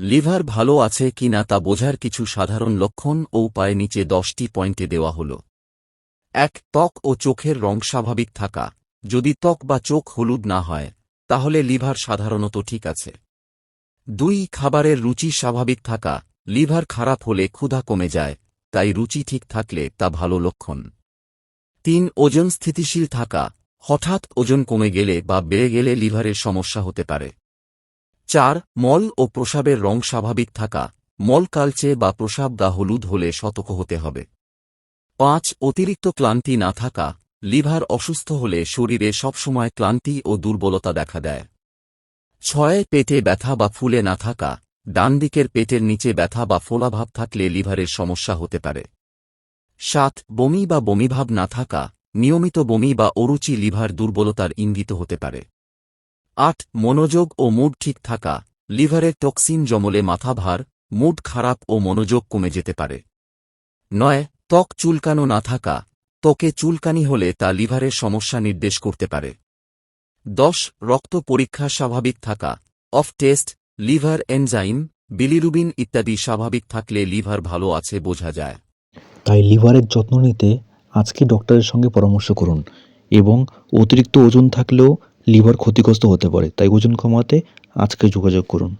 Liver ভালো আছে কিনা তা বোঝার কিছু সাধারণ লক্ষণ ও উপায় নিচে দশটি পয়েন্টে দেওয়া হল। এক, ত্বক ও চোখের রং স্বাভাবিক থাকা। যদি ত্বক বা চোখ হলুদ না হয়, তাহলে লিভার সাধারণত ঠিক আছে। দুই, খাবারের রুচি স্বাভাবিক থাকা। লিভার খারাপ হলে ক্ষুধা কমে যায়, তাই রুচি ঠিক থাকলে তা ভালো লক্ষণ। তিন, ওজন স্থিতিশীল থাকা। হঠাৎ ওজন কমে গেলে বা বেড়ে গেলে লিভারের সমস্যা হতে পারে। চার, মল ও প্রসাবের রং স্বাভাবিক থাকা। মল কালচে বা প্রসাব দা হলুদ হলে সতর্ক হতে হবে। পাঁচ, অতিরিক্ত ক্লান্তি না থাকা। লিভার অসুস্থ হলে শরীরে সবসময় ক্লান্তি ও দুর্বলতা দেখা দেয়। ছয়, পেটে ব্যথা বা ফুলে না থাকা। ডান দিকের পেটের নিচে ব্যথা বা ফোলাভাব থাকলে লিভারের সমস্যা হতে পারে। সাত, বমি বা বমিভাব না থাকা। নিয়মিত বমি বা অরুচি লিভার দুর্বলতার ইঙ্গিত হতে পারে। আট, মনোযোগ ও মুড ঠিক থাকা। লিভারের টক্সিন জমলে মাথা ভার, মুড খারাপ ও মনোযোগ কমে যেতে পারে। নয়, ত্বক চুলকানো না থাকা। ত্বকে চুলকানি হলে তা লিভারের সমস্যা নির্দেশ করতে পারে। দশ, রক্ত পরীক্ষা স্বাভাবিক থাকা। Of test, liver enzyme, bilirubin ইত্যাদি স্বাভাবিক থাকলে লিভার ভালো আছে বোঝা যায়। তাই লিভারের যত্ন নিতে আজকে ডক্টরের সঙ্গে পরামর্শ করুন এবং অতিরিক্ত ওজন থাকলেও লিভার ক্ষতিগ্রস্ত হতে পারে তাই ওজন কমাতে আজকে যোগাযোগ করুন।